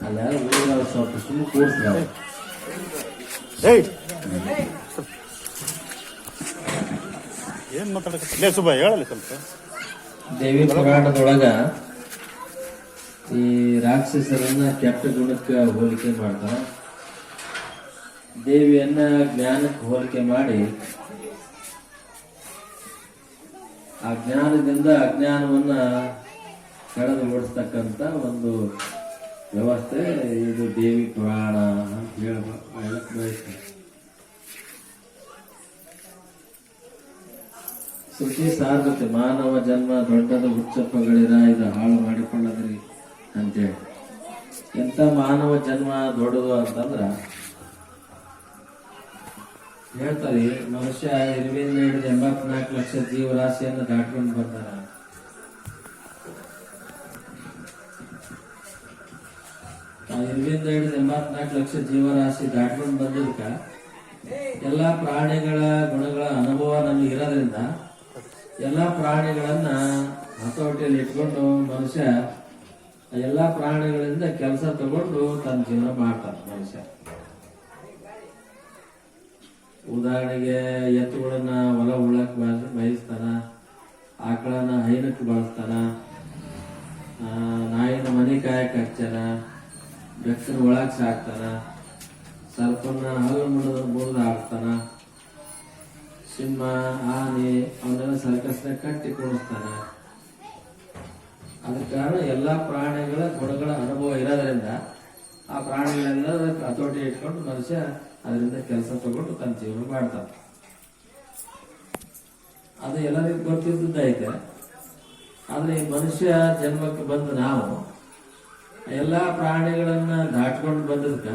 ಅಲ್ಲ ಊರಾಗ ಸ್ವಲ್ಪ ಸುಮ್ಮನೆ ಕೂರಿಸ್ತಾರೆ ಏನ್ ಮಾತಾಡಕ ಲೇ ಸುಬ್ಬ ಹೇಳಲಿ ಸ್ವಲ್ಪ. ದೇವಿ ಪುರಾಣದೊಳಗ ಈ ರಾಕ್ಷಸರನ್ನ ಕೆಟ್ಟ ಗುಣಕ್ಕೆ ಹೋಲಿಕೆ ಮಾಡ್ತಾರ. ದೇವಿಯನ್ನ ಜ್ಞಾನಕ್ಕೆ ಹೋಲಿಕೆ ಮಾಡಿ ಆ ಜ್ಞಾನದಿಂದ ಅಜ್ಞಾನವನ್ನ ಕಳೆದು ಓಡಿಸ್ತಕ್ಕಂತ ಒಂದು ವ್ಯವಸ್ಥೆ ಇದು ದೇವಿ ಪುರಾಣ ಅಂತ ಹೇಳಕ್ ಬಯಸ್ತೀನಿ ಸುಖಿ ಸಾರ್ವತೆ ಮಾನವ ಜನ್ಮ ದೊಡ್ಡದ ಉಚ್ಚಪ್ಪಗಳಿರ ಇದು ಹಾಳು ಮಾಡಿಕೊಳ್ಳದ್ರಿ ಅಂತೇಳಿ. ಎಂತ ಮಾನವ ಜನ್ಮ ದೊಡ್ಡದು ಅಂತಂದ್ರ ಹೇಳ್ತಾರೆ ಮನುಷ್ಯ ಇರುವಿಂದ ಹಿಡಿದು ಎಂಬತ್ನಾಲ್ಕು ಲಕ್ಷ ಜೀವರಾಶಿಯನ್ನು ದಾಟ್ಕೊಂಡು ಬರ್ತಾರ ಇರುವಿಂದ ಹಿಡಿದು ಎಂಬತ್ನಾಲ್ಕು ಲಕ್ಷ ಜೀವರಾಶಿ ದಾಟ್ಕೊಂಡು ಬಂದಿದ್ದ ಎಲ್ಲ ಪ್ರಾಣಿಗಳ ಗುಣಗಳ ಅನುಭವ ನಮಗೆ ಇರೋದ್ರಿಂದ ಎಲ್ಲಾ ಪ್ರಾಣಿಗಳನ್ನ ಹತೋಟಿಯಲ್ಲಿ ಇಟ್ಕೊಂಡು ಮನುಷ್ಯ ಎಲ್ಲ ಪ್ರಾಣಿಗಳಿಂದ ಕೆಲಸ ತಗೊಂಡು ತನ್ನ ಜೀವನ ಮಾಡ್ತಾನೆ ಮನುಷ್ಯ. ಉದಾಹರಣೆಗೆ ಎತ್ತುಗಳನ್ನ ಹೊಲ ಉಳಕ್ ಬಯಸ್ತಾನ, ಆಕಳನ್ನ ಹೈನಕ್ಕೆ ಬಳಸ್ತಾನ ನಾಯಿನ ಮನೆ ಕಾಯಕ್ ಹಚ್ಚಾನ ಬೆಕ್ಕನ ಒಳಗ್ ಸಾಕ್ತಾನ, ಸರ್ಪನ್ನ ಹಲ್ಲು ಮಾಡೋದ್ರ ಮುರಿದು ಹಾಕ್ತಾನ, ಸಿಂಹ, ಆನೆ ಅವನ್ನೆಲ್ಲ ಸರ್ಕಸ್ನಾಗ ಕಟ್ಟಿ ಕೊಡಿಸ್ತಾನ. ಅದ ಕಾರಣ ಎಲ್ಲಾ ಪ್ರಾಣಿಗಳ ಗುಣಗಳ ಅನುಭವ ಇರೋದ್ರಿಂದ ಆ ಪ್ರಾಣಿಗಳೆಲ್ಲ ಹತೋಟಿ ಇಟ್ಕೊಂಡು ಮನುಷ್ಯ ಅದರಿಂದ ಕೆಲಸ ತಗೊಂಡು ತನ್ನ ಜೀವನ ಮಾಡ್ತಾನೆ. ಅದು ಎಲ್ಲರಿಗೂ ಗೊತ್ತಿದ್ದೈತೆ ಆದ್ರೆ ಈ ಮನುಷ್ಯ ಜನ್ಮಕ್ಕೆ ಬಂದು ನಾವು ಎಲ್ಲಾ ಪ್ರಾಣಿಗಳನ್ನ ದಾಟ್ಕೊಂಡು ಬಂದದ್ಕ,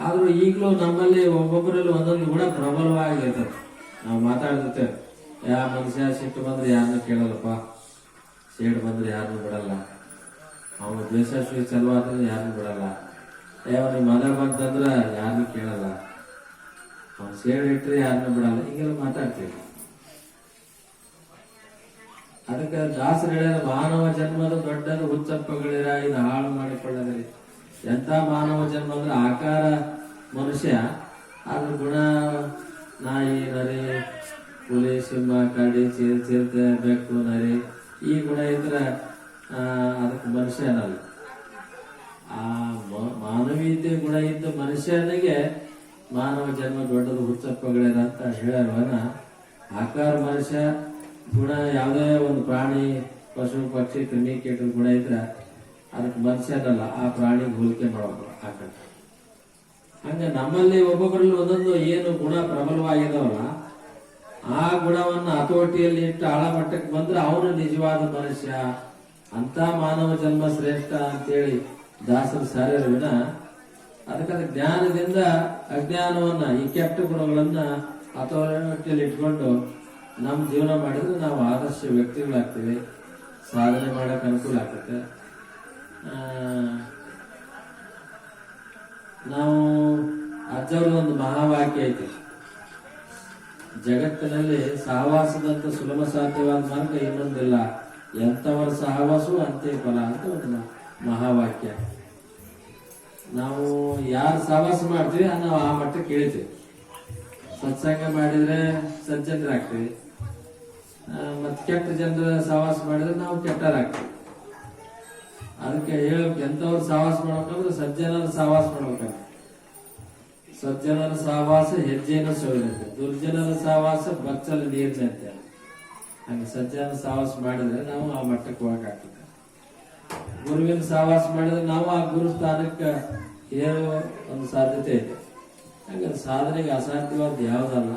ಆದ್ರೂ ಈಗಲೂ ನಮ್ಮಲ್ಲಿ ಒಬ್ಬೊಬ್ಬರಲ್ಲಿ ಒಂದೊಂದು ಗುಣ ಪ್ರಬಲವಾಗಿರ್ತದೆ. ನಾವು ಮಾತಾಡ್ತಿರ್ತೇವೆ ಯಾವ ಮನುಷ್ಯ ಸಿಟ್ಟು ಬಂದ್ರೆ ಯಾರನ್ನೂ ಕೇಳಲ್ಲಪ್ಪ, ಸೇಡು ಬಂದ್ರೆ ಯಾರನ್ನೂ ಬಿಡಲ್ಲ. ಅವನು ದ್ವೇಷ ಚಲೋ ಚಲವಾದ್ರೆ ಯಾರನ್ನು ಬಿಡಲ್ಲ. ಏ ಮದ ಬಂತಂದ್ರೆ ಯಾರನ್ನು ಕೇಳಲ್ಲ. ಅವನು ಸೇಡ್ ಇಟ್ಟರೆ ಯಾರನ್ನೂ ಬಿಡಲ್ಲ. ಹೀಗೆಲ್ಲ ಮಾತಾಡ್ತೀವಿ. ಅದಕ್ಕೆ ದಾಸರು ಹೇಳ್ಯಾರ ಮಾನವ ಜನ್ಮದ ದೊಡ್ಡದು ಹುಚ್ಚಪ್ಪಗಳಿರ, ಇದು ಹಾಳು ಮಾಡಿಕೊಳ್ಳದ್ರಿ. ಎಂತ ಮಾನವ ಜನ್ಮ ಅಂದ್ರೆ ಆಕಾರ ಮನುಷ್ಯ ಅದ್ರ ಗುಣ, ನಾಯಿ, ನರಿ, ಹುಲಿ, ಸಿಂಹ, ಕಡಿ, ಚೀರ್, ಚಿರತೆ, ಬೆಕ್ಕು, ನರಿ, ಈ ಗುಣ ಇದ್ರೆ ಅದಕ್ಕೆ ಮನುಷ್ಯ ಅನ್ನಲ್ಲ ಆ ಮಾನವೀಯತೆ ಗುಣ ಇದ್ದ ಮನುಷ್ಯನಿಗೆ ಮಾನವ ಜನ್ಮ ದೊಡ್ಡದು ಹುಚ್ಚಪ್ಪಗಳಿರ ಅಂತ ಹೇಳ್ಯಾರವನ್ನ ಆಕಾರ ಮನುಷ್ಯ ಗುಣ, ಯಾವುದೇ ಒಂದು ಪ್ರಾಣಿ ಪಶು ಪಕ್ಷಿ ಕ್ರಿಮಿ ಕೀಟ ಗುಣ ಇದ್ರೆ ಅದಕ್ಕೆ ಮನುಷ್ಯನಲ್ಲ ಆ ಪ್ರಾಣಿ ಹೋಲಿಕೆ ಮಾಡೋದು ಆಕಾರ ಹಂಗ ನಮ್ಮಲ್ಲಿ ಒಬ್ಬೊಬ್ಬರಲ್ಲಿ ಒಂದೊಂದು ಏನು ಗುಣ ಪ್ರಬಲವಾಗಿದವಲ್ಲ, ಆ ಗುಣವನ್ನ ಹತೋಟಿಯಲ್ಲಿ ಇಟ್ಟು ಆಳ ಮಟ್ಟಕ್ಕೆ ಬಂದ್ರೆ ಅವನು ನಿಜವಾದ ಮನುಷ್ಯ. ಅಂತ ಮಾನವ ಜನ್ಮ ಶ್ರೇಷ್ಠ ಅಂತೇಳಿ ದಾಸರು ಸಾರ್ಯರ ವಿನ ಅದಕ್ಕೆ ಜ್ಞಾನದಿಂದ ಅಜ್ಞಾನವನ್ನ ಈ ಕೆಟ್ಟ ಗುಣಗಳನ್ನ ಹತೋಟಿಯಲ್ಲಿ ಇಟ್ಕೊಂಡು ನಮ್ಮ ಜೀವನ ಮಾಡಿದ್ರೆ ನಾವು ಆದರ್ಶ ವ್ಯಕ್ತಿಗಳಾಗ್ತೀವಿ. ಸಾಧನೆ ಮಾಡಕ್ ಅನುಕೂಲ ಆಗ್ತದೆ ನಾವು ಅಜ್ಜವ್ರ ಒಂದು ಮಹಾವಾಕ್ಯ ಐತಿ. ಜಗತ್ತಿನಲ್ಲಿ ಸಹವಾಸದಂತ ಸುಲಭ ಸಾಧ್ಯವಾದ ಮಾರ್ಗ ಇನ್ನೊಂದಿಲ್ಲ. ಎಂಥವರ ಸಹವಾಸವು ಅಂತೇ ಫಲ ಅಂತ ಒಂದು ಮಹಾವಾಕ್ಯ. ನಾವು ಯಾರು ಸಹವಾಸ ಮಾಡ್ತೀವಿ ನಾವು ಆ ಮಟ್ಟಕ್ಕೆ ಕೇಳ್ತೀವಿ ಸತ್ಸಂಗ ಮಾಡಿದ್ರೆ ಸಜ್ಜನರಾಗ್ತೀವಿ. ಮತ್ತ್ ಕೆಟ್ಟ ಜನರ ಸಹವಾಸ ಮಾಡಿದ್ರೆ ನಾವು ಕೆಟ್ಟರಾಗ್ತೀವಿ ಅದಕ್ಕೆ ಹೇಳ್ಬೇಕು ಎಂತವ್ರು ಸಹವಾಸ ಮಾಡ್ಬೇಕಂದ್ರೆ ಸಜ್ಜನರ ಸಹವಾಸ ಮಾಡ್ಬೇಕಂತ ಸಜ್ಜನರ ಸಹವಾಸ ಹೆಜ್ಜೆನ ಸೋಲಿನಂತೆ ದುರ್ಜನರ ಸಹವಾಸ ಬಚ್ಚಲ ನೀರಿನಂತೆ ಹಂಗೆ ಸಜ್ಜನ ಸಹವಾಸ ಮಾಡಿದ್ರೆ ನಾವು ಆ ಮಟ್ಟಕ್ಕೆ ಹೋಗಕ್ಕಾಗ್ತದೆ. ಗುರುವಿನ ಸಹವಾಸ ಮಾಡಿದ್ರೆ ನಾವು ಆ ಗುರು ಸ್ಥಾನಕ್ಕೆ ಏನೋ ಒಂದು ಸಾಧ್ಯತೆ ಇದೆ. ಹಂಗೆ ಸಾಧನೆಗೆ ಅಸಾಧ್ಯವಾದ ಯಾವುದಲ್ಲ?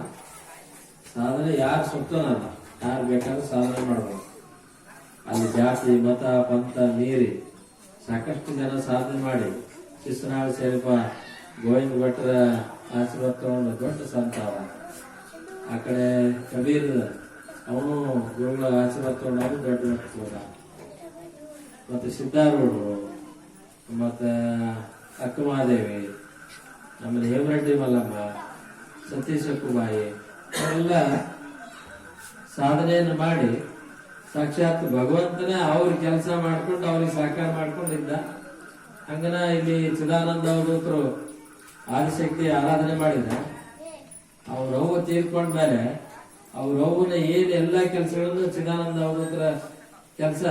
ಸಾಧನೆ ಯಾರು ಸುತ್ತನಲ್ಲ ಯಾರು ಬೇಕಾದ್ರೂ ಸಾಧನೆ ಮಾಡಬಹುದು ಅಲ್ಲಿ ಜಾತಿ ಮತ, ಪಂಥ, ಮೀರಿ ಸಾಕಷ್ಟು ಜನ ಸಾಧನೆ ಮಾಡಿ ಶಿಸ್ನಾಳ ಸೇರಿಪ ಗೋವಿಂದ ಭಟ್ರ ಆಶೀರ್ವಾದ ತಗೊಂಡು ದೊಡ್ಡ ಸಂತ ಆ ಕಡೆ ಕಬೀರ್ ಅವನು ಗುರುಗಳ ಆಶೀರ್ವಾದ ತಗೊಂಡು ದೊಡ್ಡ ಹೋದ ಮತ್ತೆ ಸಿದ್ಧಾರೂಢರು, ಮತ್ತೆ ಅಕ್ಕಮಹಾದೇವಿ, ಆಮೇಲೆ ಹೇಮರೆಡ್ಡಿ ಮಲ್ಲಮ್ಮ, ಸತೀಶ್ ಅಕ್ಕುಬಾಯಿ ಅವರೆಲ್ಲ ಸಾಧನೆಯನ್ನು ಮಾಡಿ ಸಾಕ್ಷಾತ್ ಭಗವಂತನೇ ಅವ್ರ ಕೆಲಸ ಮಾಡ್ಕೊಂಡು ಅವ್ರಿಗೆ ಸಹಕಾರ ಮಾಡ್ಕೊಂಡಿದ್ದ. ಹಂಗನ ಇಲ್ಲಿ ಚಿದಾನಂದ ಅವರು ಆದಿಶಕ್ತಿ ಆರಾಧನೆ ಮಾಡಿದ ಅವ್ರ ಅವ್ವ ತೀರ್ಕೊಂಡ್ಮೇಲೆ ಅವ್ರ ಅವ್ವನ ಏನ್ ಎಲ್ಲಾ ಕೆಲಸಗಳನ್ನು ಚಿದಾನಂದ ಅವರ ಕೆಲಸ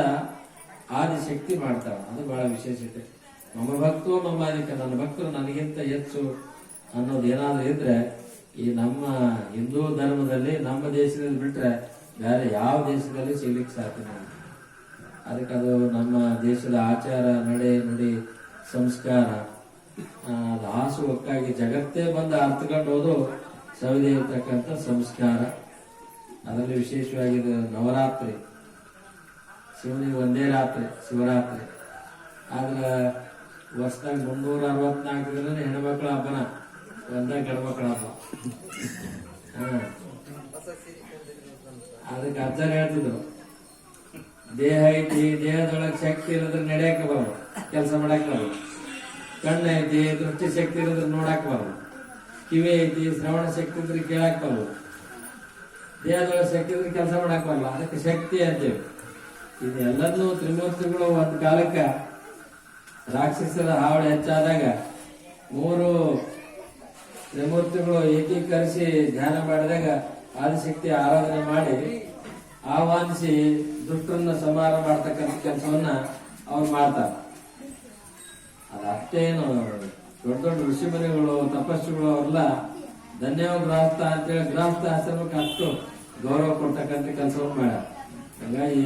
ಆದಿಶಕ್ತಿ ಮಾಡ್ತಾವ. ಅದು ಬಹಳ ವಿಶೇಷತೆ. ನಮ್ಮ ಭಕ್ತರು ಮಮ್ಮ ಅದಕ್ಕೆ ನನ್ನ ಭಕ್ತರು ನನಗಿಂತ ಹೆಚ್ಚು ಅನ್ನೋದು ಏನಾದ್ರೂ ಇದ್ರೆ ಈ ನಮ್ಮ ಹಿಂದೂ ಧರ್ಮದಲ್ಲಿ, ನಮ್ಮ ದೇಶದಲ್ಲಿ ಬಿಟ್ರೆ ಬೇರೆ ಯಾವ ದೇಶದಲ್ಲಿ ಸಿಗ್ಲಿಕ್ಕೆ ಸಾಧ್ಯ. ಅದಕ್ಕೆ ಅದು ನಮ್ಮ ದೇಶದ ಆಚಾರ, ನಡೆ, ನುಡಿ, ಸಂಸ್ಕಾರ ಲಾಸು ಒಕ್ಕಾಗಿ ಜಗತ್ತೇ ಬಂದು ಅರ್ಥಕೊಂಡು ಹೋದು ಸವಿದೆ ಇರ್ತಕ್ಕಂಥ ಸಂಸ್ಕಾರ. ಅದರಲ್ಲಿ ವಿಶೇಷವಾಗಿ ನವರಾತ್ರಿ. ಶಿವನಿಗೆ ಒಂದೇ ರಾತ್ರಿ, ಶಿವರಾತ್ರಿ. ಆದ್ರೆ ವರ್ಷದಾಗ ಮುನ್ನೂರ ಅರವತ್ನಾಲ್ಕು ದಿನ ಹೆಣ್ಮಕ್ಳ ಹಬ್ಬನ? ಒಂದೇ ಗಂಡ್ಮಕ್ಳ ಹಬ್ಬ. ಅದಕ್ಕೆ ಅಜ್ಜರ್ ಹೇಳ್ತಿದ್ರು ದೇಹ ಐತಿ, ದೇಹದೊಳಗೆ ಶಕ್ತಿ ಇರೋದ್ರ ನಡೆಯಕ್ಕೆ ಬರ್ಬೋದು ಕೆಲಸ ಮಾಡಕ್ ಬರ್ಬೋದು ಕಣ್ಣು ಐತಿ, ದೃಷ್ಟಿ ಶಕ್ತಿ ಇರೋದ್ರ ನೋಡಕ್ ಬರ್ಬೋದು ಕಿವಿ ಐತಿ, ಶ್ರವಣ ಶಕ್ತಿ ಇದ್ರೆ ಕೇಳಕ್ ಬರ್ಬೋದು ದೇಹದೊಳಗೆ ಶಕ್ತಿ ಇದ್ರೆ ಕೆಲಸ ಮಾಡಕ್ ಬರಲ್ಲ, ಅದಕ್ಕೆ ಶಕ್ತಿ ಅಂತೇವೆ. ಇದೆಲ್ಲದನ್ನು ತ್ರಿಮೂರ್ತಿಗಳು ಒಂದ್ ಕಾಲಕ್ಕೆ ರಾಕ್ಷಸರ ಹಾವಳಿ ಹೆಚ್ಚಾದಾಗ ಮೂರು ತ್ರಿಮೂರ್ತಿಗಳು ಏಕೀಕರಿಸಿ ಧ್ಯಾನ ಮಾಡಿದಾಗ ಆದಿಶಕ್ತಿ ಆರಾಧನೆ ಮಾಡಿ ಆಹ್ವಾನಿಸಿ ದುಷ್ಟರನ್ನ ಸಂಹಾರ ಮಾಡ್ತಕ್ಕಂಥ ಕೆಲಸವನ್ನ ಅವ್ರು ಮಾಡ್ತಾರೆ. ಅದಷ್ಟೇನು ದೊಡ್ಡ ದೊಡ್ಡ ಋಷಿಮುನಿಗಳು ತಪಸ್ಸುಗಳು ಅವರೆಲ್ಲ ಧನ್ಯವ ಗೃಹಸ್ಥ ಅಂತೇಳಿ ಗೃಹಸ್ಥ ಆಶ್ರಮಕ್ಕೆ ಅಷ್ಟು ಗೌರವ ಕೊಡ್ತಕ್ಕಂಥ ಕೆಲಸವನ್ನು ಮಾಡ ಹಾಗಾಗಿ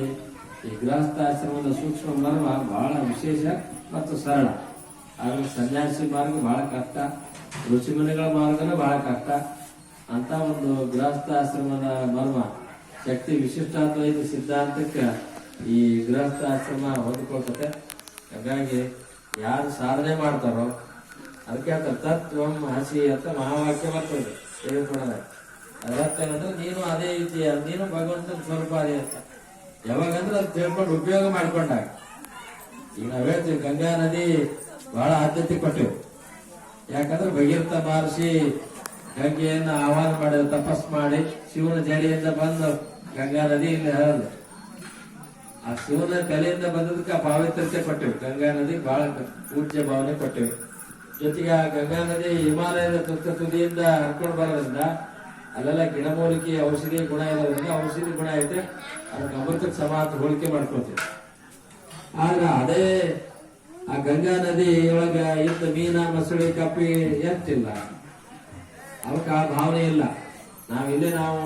ಈ ಗೃಹಸ್ಥ ಆಶ್ರಮದ ಸೂಕ್ಷ್ಮ ಮರ್ಮ ಬಹಳ ವಿಶೇಷ ಮತ್ತು ಸರಳ. ಆದ್ರೆ ಸನ್ಯಾಸಿ ಮಾರ್ಗ ಬಹಳ ಕಷ್ಟ. ಋಷಿಮುನಿಗಳ ಮಾರ್ಗನೂ ಬಹಳ ಕಷ್ಟ. ಅಂತ ಒಂದು ಗೃಹಸ್ಥ ಆಶ್ರಮದ ಮರ್ಮ, ಶಕ್ತಿ ವಿಶಿಷ್ಟಾದ್ವೈತ ಸಿದ್ಧಾಂತಕ್ಕೆ ಈ ಗೃಹಸ್ಥ ಆಶ್ರಮ ಹೊಂದ್ಕೊಳ್ತತೆ ಹಾಗಾಗಿ ಯಾರು ಸಾಧನೆ ಮಾಡ್ತಾರೋ ಅದಕ್ಕೆ ಹೇಳ್ತಾರೆ ತತ್ವಂ ಹಸಿ ಅಂತ ಮಹಾವಾಕ್ಯ ಬರ್ತದೆ. ಅದರ್ಥ ಏನಂದ್ರೆ ನೀನು ಅದೇ ರೀತಿಯ, ನೀನು ಭಗವಂತನ ಸ್ವರೂಪ ಅದೇ ಅಂತ. ಯಾವಾಗಂದ್ರೆ ಅದು ತಿಳ್ಕೊಂಡು ಉಪಯೋಗ ಮಾಡ್ಕೊಂಡಾಗ. ಈಗ ನಾವ್ ಹೇಳ್ತೀವಿ, ಗಂಗಾ ನದಿ ಬಹಳ ಆದ್ಯತೆ ಕೊಟ್ಟಿವಿ ಯಾಕಂದ್ರೆ ಭಗೀರ್ಥ ಮಹರ್ಷಿ ಗಂಗೆಯನ್ನು ಆಹ್ವಾನ ಮಾಡಿದ ತಪಸ್ ಮಾಡಿ ಶಿವನ ಜಡೆಯಿಂದ ಬಂದು ಗಂಗಾ ನದಿ ಇಲ್ಲಿ ಹರಿದು. ಆ ಶಿವನ ಕಲೆಯಿಂದ ಬಂದದಕ್ಕೆ ಪಾವಿತ್ರತೆ ಕೊಟ್ಟಿವಿ. ಗಂಗಾ ನದಿ ಬಹಳ ಪೂಜ್ಯ ಭಾವನೆ ಕೊಟ್ಟಿವಿ. ಜೊತೆಗೆ ಆ ಗಂಗಾ ನದಿ ಹಿಮಾಲಯದ ತುತ್ತ ತುದಿಯಿಂದ ಹರ್ಕೊಂಡು ಬರೋದ್ರಿಂದ ಅಲ್ಲೆಲ್ಲ ಗಿಡಮೂಲಿಕೆ ಔಷಧಿ ಗುಣ ಇರೋದ್ರಿಂದ ಔಷಧಿ ಗುಣ ಐತೆ. ಅದಕ್ಕೆ ಅಮೃತಕ್ಕೆ ಸಮಾನ ಹೋಲಿಕೆ ಮಾಡ್ಕೊತೀವಿ. ಆದ್ರೆ ಅದೇ ಆ ಗಂಗಾ ನದಿ ಒಳಗ ಇದ್ದ ಮೀನ, ಮಸಳಿ, ಕಪ್ಪಿ ಎತ್ತಿಲ್ಲ ಅವಕ್ಕೆ ಆ ಭಾವನೆ ಇಲ್ಲ. ನಾವಿಲ್ಲೇ ನಾವು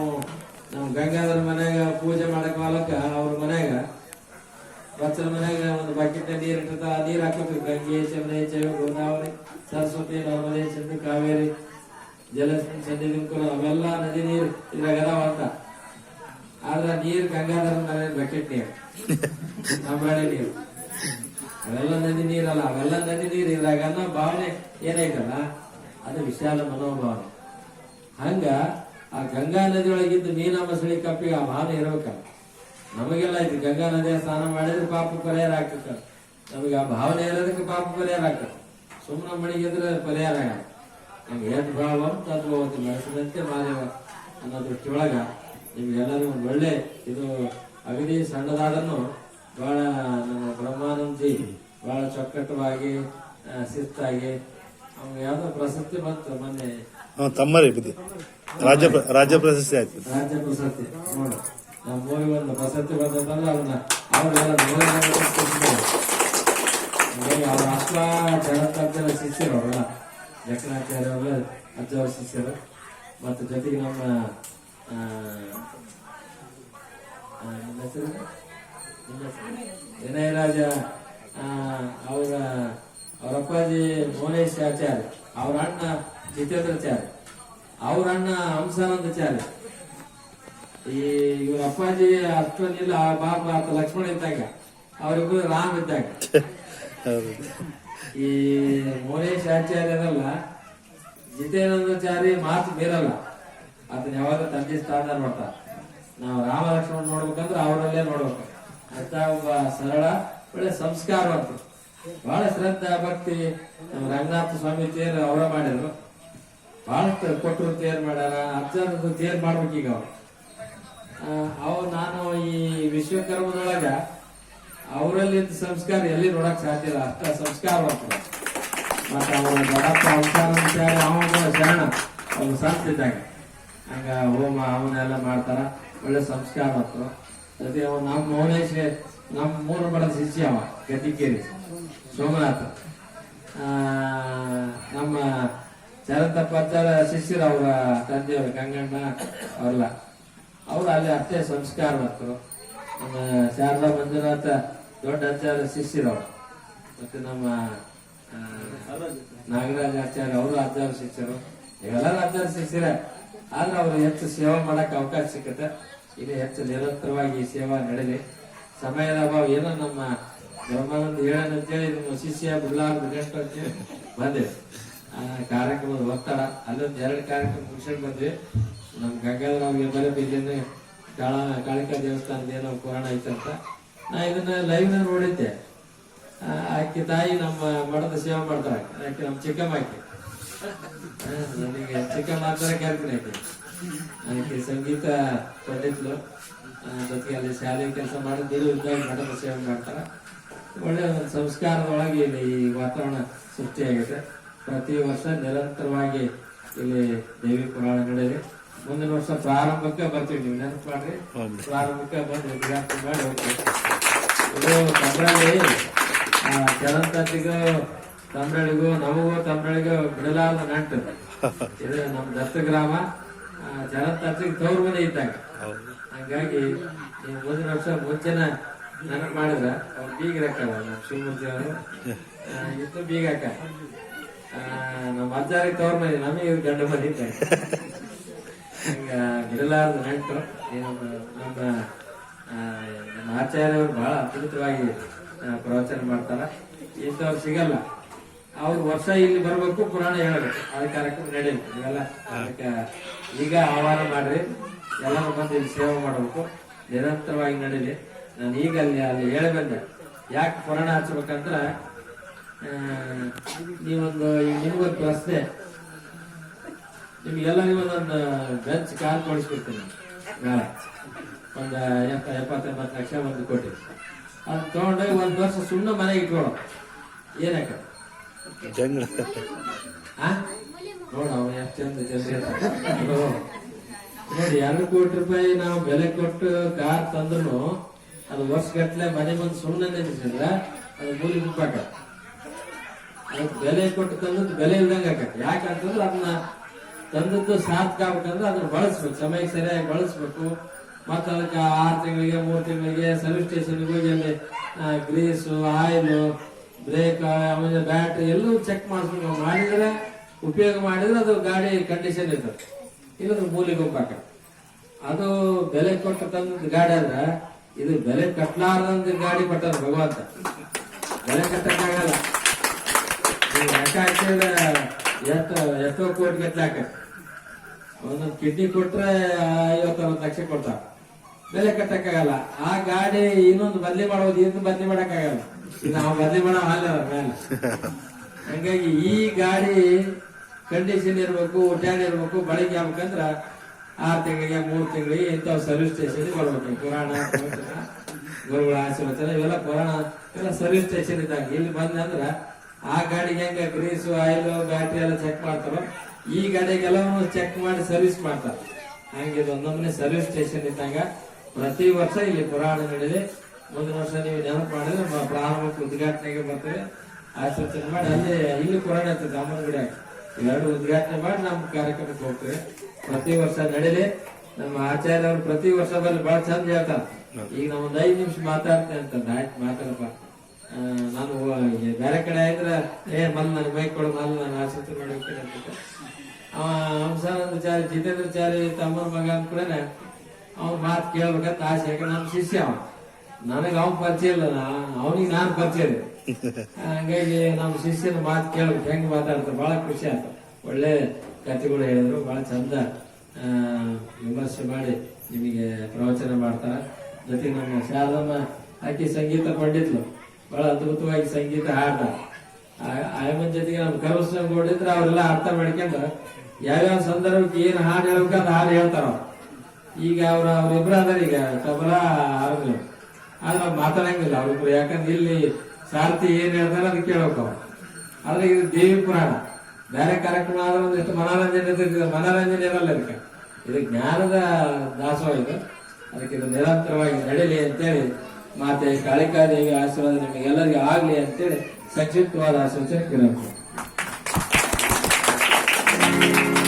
ನಾವು ಗಂಗಾಧರ ಮನ್ಯಾಗ ಪೂಜೆ ಮಾಡಕ್ ಹೋಲಕ್ಕ ಅವ್ರ ಮನ್ಯಾಗ ಬಚ್ಚಲ ಮನ್ಯಾಗ ಒಂದು ಬಕೆಟ್ ನೀರ್ ಇಟ್ಟಿರ್ತಾರ, ಆ ನೀರ್ ಹಾಕೋತೀವಿ ಗಂಗೆ ಚಂದ್ರ ಚೇವೆ ಗೋದಾವರಿ ಸರಸ್ವತಿ, ನರ್ಮದೆ ಚಂದ್ರ ಕಾವೇರಿ ಜಲಸ್ಮಿ ಚಂದ್ರಲಿಂಕುರ ಅವೆಲ್ಲ ನದಿ ನೀರ್ ಇದ್ರಾಗ ಅದಾವ ಅಂತ. ಆದ್ರ ನೀರ್ ಗಂಗಾಧರ ಮನೆ ಬಕೆಟ್ ನೀರ್ ನಂಬಾಳೆ ನೀರು. ಅವೆಲ್ಲ ನದಿ ನೀರಲ್ಲ, ಅವೆಲ್ಲ ನದಿ ನೀರು ಇದ್ರಾಗ ಅನ್ನೋ ಭಾವನೆ ಏನೈತಲ್ಲ ಅದು ವಿಶಾಲ ಮನೋಭಾವನೆ ಹಂಗ ಆ ಗಂಗಾ ನದಿ ಒಳಗಿದ್ದು ಮೀನ ಮಸಳಿ ಕಪ್ಪಿ ಆ ಭಾವನೆ ಇರಬೇಕ. ನಮಗೆಲ್ಲ ಇದು ಗಂಗಾ ನದಿಯ ಸ್ನಾನ ಮಾಡಿದ್ರೆ ಪಾಪ ಪರಿಹಾರ ಆಗ್ತದೆ ನಮಗೆ ಆ ಭಾವನೆ ಇರೋದಕ್ಕೆ ಪಾಪ ಪರಿಹಾರ ಆಗ್ತದೆ ಸುಮ್ಮನೆ ಮಣಿಗಿದ್ರೆ ಪರಿಹಾರ ಆಗ ನಮ್ಗೆ ಏನ್ ಭಾವ ಒಂದು ಬೆಳೆಸಿದಂತೆ ಮಾದೇವ ಅನ್ನೋ ದೃಷ್ಟಿಯೊಳಗ ನಿಮ್ಗೆಲ್ಲರಿಗೂ ಒಂದು ಒಳ್ಳೆ ಇದು ಅಗದಿ ಸಣ್ಣದಾದನ್ನು ಬಹಳ ನಮ್ಮ ಬ್ರಹ್ಮಾನಂದಿ ಬಹಳ ಚೊಕ್ಕಟವಾಗಿ ಆ, ಶಿಸ್ತಾಗಿ ಅವ್ನಿಗೆ ಯಾವುದೋ ಪ್ರಶಸ್ತಿ ಬಂತು ಮೊನ್ನೆ ಹ್ಞೂ ತಮ್ಮರಿ ಬುದ್ಧಿ ರಾಜ್ಯ ರಾಜ್ಯ ಪ್ರಶಸ್ತಿ ಆಯ್ತು. ರಾಜ್ಯ ಪ್ರಶಸ್ತಿ, ನೋಡಿ. ನಮ್ಮ ಮೂವಿ ಒಂದು ಪ್ರಶಸ್ತಿ ಬಂದಂತಂದ್ರೆ ಅದನ್ನ ಅವರೆಲ್ಲ ಅವ್ರ ಅಪ್ಪ ಜಗತ್ತಾಚಾರ್ಯ ಶಿಷ್ಯರು ಅವರೆಲ್ಲ ಜಕಣಾಚಾರ್ಯ ಅವರ ಅಜ್ಜವ್ರ ಶಿಷ್ಯರು. ಮತ್ತು ಜೊತೆಗೆ ನಮ್ಮ? ವಿನಯರಾಜ ಅವರ, ಅವ್ರ ಅಪ್ಪಾಜಿ ಮೋನೇಶ್ ಆಚಾರ್ಯ. ಅವರ ಅಣ್ಣ ಜಿತೇಂದ್ರಾಚಾರ್ಯ. ಅವ್ರ ಅಣ್ಣ ಹಂಸಾನಂದಾಚಾರ್ಯ. ಈ ಇವ್ರ ಅಪ್ಪಾಜಿ ಆ ಬಾಪ ಆತ ಲಕ್ಷ್ಮಣ ಇದ್ದಾಗ, ಅವರಿಬ್ರು ರಾಮ ಇದ್ದಾಗ. ಈ ಮೋನೇಶ್ ಆಚಾರ್ಯರಲ್ಲ, ಜಿತೇಂದ್ರಾಚಾರ್ಯ ಮಾತು ಮೀರಲ್ಲ. ಅದನ್ನ ಯಾವಾಗ ತಂದೆ ಸ್ಥಾನ ನೋಡ್ತಾರ. ನಾವು ರಾಮ ಲಕ್ಷ್ಮಣ ನೋಡ್ಬೇಕಂದ್ರೆ ಅವರಲ್ಲೇ ನೋಡ್ಬೇಕು. ಅಂತ ಒಬ್ಬ ಸರಳ, ಒಳ್ಳೆ ಸಂಸ್ಕಾರವಂತ ಬಹಳ ಶ್ರದ್ಧಾ ಭಕ್ತಿ, ನಮ್ಮ ರಂಗನಾಥ ಸ್ವಾಮಿ ತೇರು ಅವರ ಮಾಡಿದ್ರು. ಬಹಳಷ್ಟು ಕೊಟ್ಟರು ತೇರ್ ಮಾಡ್ಯಾರ? ಅಜ್ಜನದು ತೇರ್ ಮಾಡ್ಬೇಕೀಗ ಅವ ನಾನು ಈ ವಿಶ್ವಕರ್ಮದೊಳಗ ಅವರಲ್ಲಿ ಸಂಸ್ಕಾರ ಎಲ್ಲಿ ನೋಡಕ್ ಸಾಧ್ಯ ಇಲ್ಲ ಅಷ್ಟ ಸಂಸ್ಕಾರವಂತರು ಮತ್ತೆ ಅವರ ದೊಡ್ಡಪ್ಪ ಅವಸಾನ ಅಂತ ಹೇಳಿ ಅವ ಶರಣ ಅವ್ನು ಸಂತ ಇದ್ದಾಗ. ಹಂಗ ಹೋಮ ಅವನ್ನೆಲ್ಲ ಮಾಡ್ತಾರ ಒಳ್ಳೆ ಸಂಸ್ಕಾರ ಸಂಸ್ಕಾರವಂತರು ಅದೇ ಅವ ನಮ್ಮ ಮೌನೇಶ್ ನಮ್ಮ ಮೂರು ಬಡ ಶಿಷ್ಯ ಅವ ಗದ್ದಿಕೇರಿ. ಸೋಮನಾಥ. ಆ, ನಮ್ಮ ಪಂಚರ ಶಿಷ್ಯರು ಅವರ ತಂದೆಯವರು ಗಂಗಣ್ಣ ಅವ್ರಲ್ಲ ಅವ್ರು ಅಲ್ಲಿ ಅಷ್ಟೇ ಮಾಡ್ತರು ನಮ್ಮ ಶಾರದಾ ಮಂಜುನಾಥ ದೊಡ್ಡ ಆಚಾರ ಶಿಷ್ಯರು ಅವ್ರು. ಮತ್ತೆ ನಮ್ಮ ನಾಗರಾಜ ಆಚಾರ್ಯ ಅವರು ಆಚಾರ ಶಿಷ್ಯರು ಇವೆಲ್ಲರೂ ಆಚಾರ ಶಿಷ್ಯರೇ ಆದ್ರೆ ಅವ್ರು ಹೆಚ್ಚು ಸೇವೆ ಮಾಡಕ್ ಅವಕಾಶ ಸಿಕ್ಕತ್ತೆ ಇಲ್ಲಿ ಹೆಚ್ಚು ನಿರಂತರವಾಗಿ ಈ ಸೇವಾ ನಡೆಯಲಿ ಸಮಯದ ಅಭಾವ ಏನೋ ನಮ್ಮ ಬ್ರಹ್ಮಾನಂದ ಹೇಳೋಣ ಅಂತೇಳಿ ನಮ್ಮ ಶಿಷ್ಯ ಬಿಡ್ಲಾರ್ದು ಅಂತ ಅಂತೇಳಿ ಕಾರ್ಯಕ್ರಮದ ಒತ್ತಡ ಅಲ್ಲೊಂದು ಎರಡು ಕಾರ್ಯಕ್ರಮ ಮುಗಿಸ್ಕೊಂಡು ಬಂದ್ವಿ. ನಮ್ಮ ಗಂಗಾಧರ ಬರೀ ಬಿದ್ದೇನೆ ಕಾಳ ಕಾಳಿಕಾ ದೇವಸ್ಥಾನದ ಏನೋ ಪುರಾಣ ಐತಂತ ನಾ ಇದನ್ನ ಲೈವ್ ನೋಡಿದ್ದೆ. ಆ, ಆಕೆ ತಾಯಿ ನಮ್ಮ ಮಠದ ಸೇವೆ ಮಾಡ್ತಾರೆ ಆಕೆ ನಮ್ಮ ಚಿಕ್ಕಮ್ಮ ಆಕೆ. ನನಗೆ ಚಿಕ್ಕಮ್ಮ ಅಂತಾನೆ ಕರ್ತೀನಿ ಆಕೆ. ಆಕೆ ಸಂಗೀತ ಆ, ಜೊತೆಗೆ ಅಲ್ಲಿ ಶಾಲೆ ಕೆಲಸ ಮಾಡಿದ್ದು ಇದ್ದಾಗ ಮಠದ ಸೇವೆ ಮಾಡ್ತಾರ ಒಳ್ಳೆ ಸಂಸ್ಕಾರದೊಳಗೆ ಈ ವಾತಾವರಣ ಸೃಷ್ಟಿಯಾಗಿದೆ ಪ್ರತಿ ವರ್ಷ ನಿರಂತರವಾಗಿ ಇಲ್ಲಿ ದೇವಿ ಪುರಾಣ ನಡೆಯಲಿ. ಮುಂದಿನ ವರ್ಷ ಪ್ರಾರಂಭಕ್ಕೆ ಬರ್ತೀವಿ ನೀವು ನೆನಪು ಮಾಡ್ರಿ. ಪ್ರಾರಂಭಕ್ಕೆ ಬಂದು ವಿದ್ಯಾರ್ಥಿ ಮಾಡಿ ಹೋಗ್ತೀವಿ. ಇದು ಜನತಾತಿಗೂ ತಂಬ್ರಳಿಗೂ ನಮಗೂ ತಮ್ರಳಿಗೂ ಬಿಡಲಾರದ ನಂಟು. ಇದು ನಮ್ಮ ದತ್ತ ಗ್ರಾಮ. ಜನತಾತಿಗೆ ತವ್ರ ಮನೆ ಇದ್ದಾಗ. ಹಂಗಾಗಿ ನೀವು ಮುಂದಿನ ವರ್ಷ ಮುಂಚೆನ ನೆನಪು ಮಾಡಿದ್ರೆ ಅವ್ರು ಬೀಗ ಹಾಕಲ್ಲ ನಮ್ಮ ಶಿವಮೂರ್ತಿ ಅವರು. ಇತ್ತು ಬೀಗ ಹಾಕ ಆ, ನಮ್ಮ ಅಜ್ಜಾರಿ ತವ್ರ ಮನೆ ನಮಗೆ ಇವ್ರು ಗಂಡ ಮನೆ ಹಂಗ ಬಿಡಲಾರದ ನೆಂಟು ಏನು ನಮ್ಮ ನಮ್ಮ ಆಚಾರ್ಯವರು ಬಹಳ ಅದ್ಭುತವಾಗಿ ಪ್ರವಚನ ಮಾಡ್ತಾರ. ಇಂಥವ್ರು ಸಿಗಲ್ಲ. ಅವ್ರು ವರ್ಷ ಇಲ್ಲಿ ಬರ್ಬೇಕು, ಪುರಾಣ ಹೇಳಬೇಕು. ಅದ ಕಾರ್ಯಕ್ರಮ ನಡೆಯಲ್ಲ ಇವೆಲ್ಲ ಅದಕ್ಕೆ ಈಗ ಆಹ್ವಾನ ಮಾಡ್ರಿ. ಎಲ್ಲರೂ ಬಂದು ಇಲ್ಲಿ ಸೇವೆ ಮಾಡಬೇಕು. ನಿರಂತರವಾಗಿ ನಡೀಲಿ. ನಾನು ಈಗ ಅಲ್ಲಿ ಅಲ್ಲಿ ಹೇಳಿ ಯಾಕೆ ಪುರಾಣ ಹಚ್ಬೇಕಂದ್ರ ನೀವೊಂದು ಈಗ ನಿಮ್ಗೊಂದು ಪ್ರಶ್ನೆ. ನಿಮ್ಗೆಲ್ಲರಿಗೂ ಒಂದೊಂದು ಬೆಂಚ್ ಕಾರ್ ಕೊಡಿಸ್ಬಿಡ್ತೀನಿ. ನಾಳೆ ಒಂದು ಎಪ್ಪ ಎಪ್ಪತ್ತೆಂಬತ್ತು ಲಕ್ಷ ಒಂದು ಕೋಟಿ. ಅದು ತಗೊಂಡೋಗಿ ಒಂದು ವರ್ಷ ಸುಣ್ಣ ಮನೆಗೆ ಇಟ್ಕೊಳ್ಳೋ. ಏನಕ್ಕ? ನೋಡು ಅವ್ನು ಎಷ್ಟು ಚಂದ ಚಂದ ನೋಡಿ ಎರಡು ಕೋಟಿ ರೂಪಾಯಿ ನಾವು ಬೆಲೆ ಕೊಟ್ಟು ಕಾರ್ ತಂದ್ರು ಅದು ವರ್ಷಗಟ್ಟಲೆ ಮನೆ ಮುಂದೆ ಸುಮ್ಮನೆ ನಿಲ್ಲಿಸಿದ್ರ ಅದು ಮೂಲಿ ಮುಪ್ಪಾಕ ಅದಕ್ಕೆ ಬೆಲೆ ಕೊಟ್ಟು ತಂದದ್ದು ಬೆಲೆ ಇಲ್ದಂಗೆ ಆಗತ್ತೆ ಯಾಕಂತಂದ್ರೆ ಅದನ್ನ ತಂದದ್ದು ಸಾರ್ಥಕ ಆಗ್ಬೇಕಂದ್ರೆ ಅದನ್ನ ಬಳಸ್ಬೇಕು. ಸಮಯಕ್ಕೆ ಸರಿಯಾಗಿ ಬಳಸ್ಬೇಕು. ಮತ್ತೆ ಅದಕ್ಕೆ ಆರು ತಿಂಗಳಿಗೆ, ಮೂರು ತಿಂಗಳಿಗೆ ಸರ್ವಿಸ್ ಸ್ಟೇಷನ್ಗೆ ಹೋಗಿ ಅಲ್ಲಿ ಗ್ರೀಸು ಆಯಿಲು ಬ್ರೇಕ್ ಆಮೇಲೆ ಬ್ಯಾಟ್ರಿ ಎಲ್ಲೂ ಚೆಕ್ ಮಾಡಿಸ್ಬೇಕು. ಮಾಡಿದ್ರೆ, ಉಪಯೋಗ ಮಾಡಿದ್ರೆ ಅದು ಗಾಡಿ ಕಂಡೀಷನ್ ಇರ್ತದೆ. ಇಲ್ಲದ್ರೆ ಮೂಲಿಗೆ ಹೋಗ್ಬೇಕ ಅದು ಬೆಲೆ ಕೊಟ್ಟು ತಂದದ್ದು ಗಾಡಿ ಆದ್ರೆ, ಇದು ಬೆಲೆ ಕಟ್ಲಾರ್ದಂತ ಗಾಡಿ ಕೊಟ್ಟಾರ ಭಗವಂತ. ಬೆಲೆ ಕಟ್ಟಕ್ಕಾಗಲ್ಲ. ಎಷ್ಟು ಎಷ್ಟೋ ಕೋಟಿ ಗಟ್ಲೆ ಹಾಕತ್ತೆ ಒಂದೊಂದು ಕಿಡ್ನಿ ಕೊಟ್ರೆ ಐವತ್ತರವತ್ತು ಲಕ್ಷ ಕೊಡ್ತಾರ ಬೆಲೆ ಕಟ್ಟಕ್ಕಾಗಲ್ಲ. ಆ ಗಾಡಿ ಇನ್ನೊಂದು ಬದಲಿ ಮಾಡೋದು ಇನ್ನು ಬದಲಿ ಮಾಡಕ್ಕಾಗಲ್ಲ. ನಾವು ಬದಲಿ ಮಾಡೋ ಹಾಲ ಮೇಲೆ. ಹಂಗಾಗಿ ಈ ಗಾಡಿ ಕಂಡೀಷನ್ ಇರ್ಬೇಕು ಉಡ್ಯಾಣ ಇರ್ಬೇಕು, ಬಳಕೆ ಆಗ್ಬೇಕಂದ್ರ ಆರು ತಿಂಗಳಿಗೆ, ಮೂರು ತಿಂಗಳಿಗೆ ಇಂಥವ್ ಸರ್ವಿಸ್ ಸ್ಟೇಷನ್ ಬರ್ಬೇಕು. ಪುರಾಣ ಗುರುಗಳ ಆಶೀರ್ವಚನ, ಇವೆಲ್ಲ ಕೊರೋನಾ ಇವೆಲ್ಲ ಸರ್ವಿಸ್ ಸ್ಟೇಷನ್ ಇದ್ದಾಗ. ಇಲ್ಲಿ ಬಂದಂದ್ರ ಆ ಗಾಡಿಗೆ ಹೆಂಗ ಗ್ರೀಸು ಆಯಿಲು ಬ್ಯಾಟ್ರಿ ಎಲ್ಲ ಚೆಕ್ ಮಾಡ್ತಾರೋ, ಈ ಗಾಡಿಗೆಲ್ಲವನ್ನು ಚೆಕ್ ಮಾಡಿ ಸರ್ವಿಸ್ ಮಾಡ್ತಾರೆ. ಹಂಗೆ ಇದು ಒಂದೊಂದನೇ ಸರ್ವಿಸ್ ಸ್ಟೇಷನ್ ಇದ್ದಂಗ ಪ್ರತಿ ವರ್ಷ ಇಲ್ಲಿ ಪುರಾಣ ನಡೆದಿದೆ ಮುಂದಿನ ವರ್ಷ ನೀವು ನೆನಪು ಮಾಡಿದ್ರೆ ಪ್ರಾರಂಭಕ್ಕೆ ಉದ್ಘಾಟನೆಗೆ ಬರ್ತೇವೆ. ಆಚರಣೆ ಮಾಡಿ ಅಲ್ಲಿ, ಇಲ್ಲಿ ಪುರಾಣ ಇರ್ತದೆ ಅಮ್ಮನಗುಡಿ ಎರಡು ಉದ್ಘಾಟನೆ ಮಾಡಿ ನಮ್ಮ ಕಾರ್ಯಕ್ರಮಕ್ಕೆ ಹೋಗ್ತೇವೆ. ಪ್ರತಿ ವರ್ಷ ನಡೀಲಿ ನಮ್ಮ ಆಚಾರ್ಯವರು ಪ್ರತಿ ವರ್ಷ ಬಂದು ಬಹಳ ಚಂದ ಹೇಳ್ತಾರೆ. ಈಗ ನಾವು ಒಂದು ಐದು ನಿಮಿಷ ಮಾತಾಡ್ತೇನೆ ಅಂತ ಆಯ್ತು ಮಾತಾಡಪ್ಪ. ನಾನು ಬೇರೆ ಕಡೆ ಆಯ್ದ್ರೆ ಏ, ಬಂದ್ ನನ್ ಬೈಕ್ ಕೊಡು ನಾನು ಆಸಕ್ತಿ ಮಾಡಿ ಅವ ಹಂಸಾನಂದಚಾರಿ ಜಿತೇಂದ್ರಚಾರಿ ತಮ್ಮನ ಮಗ ಅಂದ ಕೂಡನೆ ಅವ್ನ ಮಾತು ಕೇಳ್ಬೇಕಂತ ಆಸೆ. ಯಾಕಂದ್ರೆ ನಮ್ ಶಿಷ್ಯ ಅವ ನನಗೆ ಅವ್ನ ಪರಿಚಯ ಇಲ್ಲ ಅವನಿಗೆ ನಾನ್ ಪರಿಚಯ ಇದೆ ಹಂಗಾಗಿ ನಮ್ಮ ಶಿಷ್ಯನ ಮಾತು ಕೇಳ್ಬೇಕು. ಹೆಂಗ್ ಮಾತಾಡ್ತಾರೆ? ಬಹಳ ಖುಷಿ ಆಯ್ತು. ಒಳ್ಳೆ ಕಥೆಗಳು ಹೇಳಿದ್ರು, ಬಹಳ ಚಂದ ವಿಮರ್ಶೆ ಮಾಡಿ ನಿಮಗೆ ಪ್ರವಚನ ಮಾಡ್ತಾರ. ಜೊತೆಗೆ ನಮ್ಮ ಶಾರದಮ್ಮ ಆಕೆ ಸಂಗೀತ ಪಂಡಿತ್ಲು. ಬಹಳ ಅದ್ಭುತವಾಗಿ ಸಂಗೀತ ಹಾಡ ಆಯಮ್ಮನ ಜೊತೆಗೆ ನಮ್ಮ ಕರುಸ್ನ ನೋಡಿದ್ರೆ ಅವರೆಲ್ಲ ಅರ್ಥ ಮಾಡ್ಕೊಂಡು ಯಾವ್ಯಾವ ಸಂದರ್ಭಕ್ಕೆ ಏನ್ ಹಾಡು ಹೇಳ್ಬೇಕು ಅಂತ ಹಾಡು ಹೇಳ್ತಾರ ಈಗ ಅವ್ರ, ಅವ್ರಿಬ್ರು ಅದಾರ ಈಗ ತಬಲಾ ಆದ್ರೆ ನಾವು ಮಾತಾಡಂಗಿಲ್ಲ, ಅವ್ರಿಬ್ರು. ಯಾಕಂದ್ರೆ ಇಲ್ಲಿ ಸಾರ್ಥಿ ಏನ್ ಹೇಳ್ತಾರೆ ಅದು ಕೇಳಬೇಕು ಆದ್ರೆ ಇದು ದೇವಿ ಪುರಾಣ. ಬೇರೆ ಕಾರ್ಯಕ್ರಮ ಆದ್ರೆ ಒಂದಿಷ್ಟು ಮನೋರಂಜನೆ ಮನೋರಂಜನೆ ಇರಲ್ಲ ಇದಕ್ಕೆ. ಇದು ಜ್ಞಾನದ ದಾಸೋಹ ಇದು. ಅದಕ್ಕೆ ಇದು ನಿರಂತರವಾಗಿ ನಡೀಲಿ ಅಂತೇಳಿ ಮಾತೆ ಕಾಳಿಕಾದೇವಿ ಆಶೀರ್ವಾದ ನಿಮಗೆಲ್ಲರಿಗೂ ಆಗಲಿ ಅಂತೇಳಿ ಸಂಕ್ಷಿಪ್ತವಾದ ಆಶೋಚನೆ ಕೇಳಬೇಕು